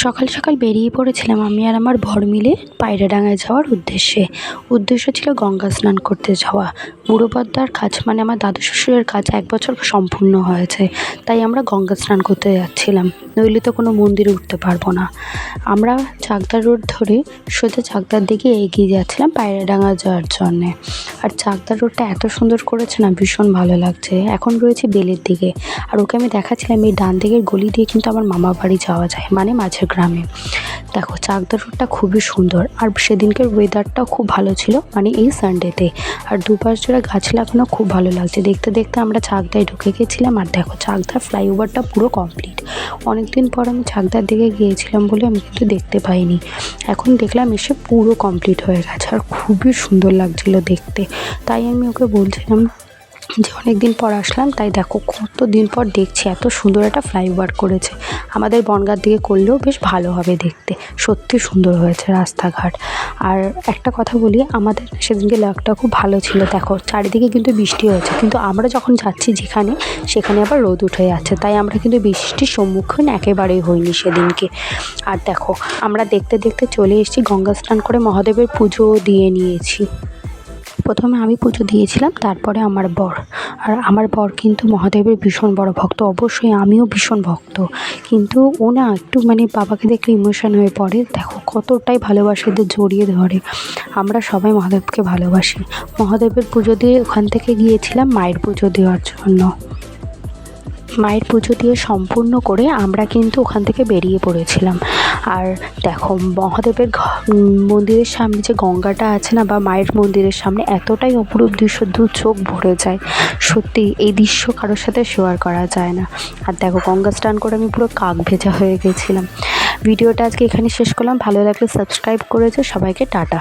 সকাল সকাল বেরিয়ে পড়েছিলাম আমি আর আমার ভর মিলে পায়রাডাঙ্গায় যাওয়ার উদ্দেশ্যে। উদ্দেশ্য ছিল গঙ্গা স্নান করতে যাওয়া। বুড়ো পদ্মার কাজ মানে আমার দাদু শ্বশুরের কাজ এক বছর সম্পূর্ণ হয়েছে, তাই আমরা গঙ্গা স্নান করতে যাচ্ছিলাম। নইলে তো কোনো মন্দিরে উঠতে পারব না। আমরা চাকদা রোড ধরে সোজা চাকদার দিকে এগিয়ে যাচ্ছিলাম পায়রাডাঙ্গা যাওয়ার জন্যে। আর চাকদা রোডটা এত সুন্দর করেছে না, ভীষণ ভালো লাগছে। এখন রয়েছে বেলের দিকে। আর ওকে আমি দেখাচ্ছিলাম, এই ডান দিকের গলি দিয়ে কিন্তু আমার মামা বাড়ি যাওয়া যায় মানে মাঝের গ্রামে। দেখো চাকদা রোডটা খুবই সুন্দর। আর সেদিনকের ওয়েদারটাও খুব ভালো ছিল মানে এই সানডেতে আর দুপাশ জোড়া গাছ লাগানো খুব ভালো লাগছে। দেখতে দেখতে আমরা ছাগদায় ঢুকে গেছিলাম আর দেখো ছাগদার ফ্লাইওভারটা পুরো কমপ্লিট। অনেকদিন পর আমি ছাগদার দিকে গিয়েছিলাম বলে আমি কিন্তু দেখতে পাইনি। এখন দেখলাম এসে পুরো কমপ্লিট হয়ে গেছে আর খুবই সুন্দর লাগছিল দেখতে। তাই আমি ওকে বলছিলাম যে অনেক দিন পর আসলাম, তাই দেখো কত দিন পর দেখছি, এত সুন্দর একটা ফ্লাইওভার করেছে। আমাদের বনগার দিকে করলেও বেশ ভালো হবে দেখতে, সত্যি সুন্দর হয়েছে রাস্তাঘাট। আর একটা কথা বলি, আমাদের সেদিনকে লাকটা খুব ভালো ছিল, দেখো চারিদিকে কিন্তু বৃষ্টি হয়েছে, কিন্তু আমরা যখন যাচ্ছি যেখানে, সেখানে আবার রোদ উঠে যাচ্ছে, তাই আমরা কিন্তু বৃষ্টির সম্মুখীন একেবারেই হইনি সেদিনকে। আর দেখো, আমরা দেখতে দেখতে চলে এসেছি গঙ্গা স্নান করে মহাদেবের পুজো দিয়ে নিয়েছি। প্রথমে আমি পুজো দিয়েছিলাম, তারপরে আমার বর। আর আমার বর কিন্তু মহাদেবের ভীষণ বড় ভক্ত, অবশ্যই আমিও ভীষণ ভক্ত। কিন্তু ও না একটু মানে বাবাকে দেখলে ইমোশন হয়ে পড়ে। দেখো কতটাই ভালোবাসে জড়িয়ে ধরে। আমরা সবাই মহাদেবকে ভালোবাসি। মহাদেবের পুজো দিয়ে ওখান থেকে গিয়েছিলাম মায়ের পুজো দেওয়ার জন্য। মায়ের পুজো দিয়ে সম্পূর্ণ করে আমরা কিন্তু ওখান থেকে বেরিয়ে পড়েছিলাম। আর দেখো, মহাদেবের মন্দিরের সামনে যে গঙ্গাটা আছে না বা মায়ের মন্দিরের সামনে এতটাই অপরূপ দৃশ্য, দু চোখ ভরে যায়। সত্যি, এই দৃশ্য কারোর সাথে শেয়ার করা যায় না। আর দেখো, গঙ্গা স্নান করে আমি পুরো কাক ভেজা হয়ে গেছিলাম। ভিডিওটা আজকে এখানে শেষ করলাম। ভালো লাগলে সাবস্ক্রাইব করেছে, সবাইকে টাটা।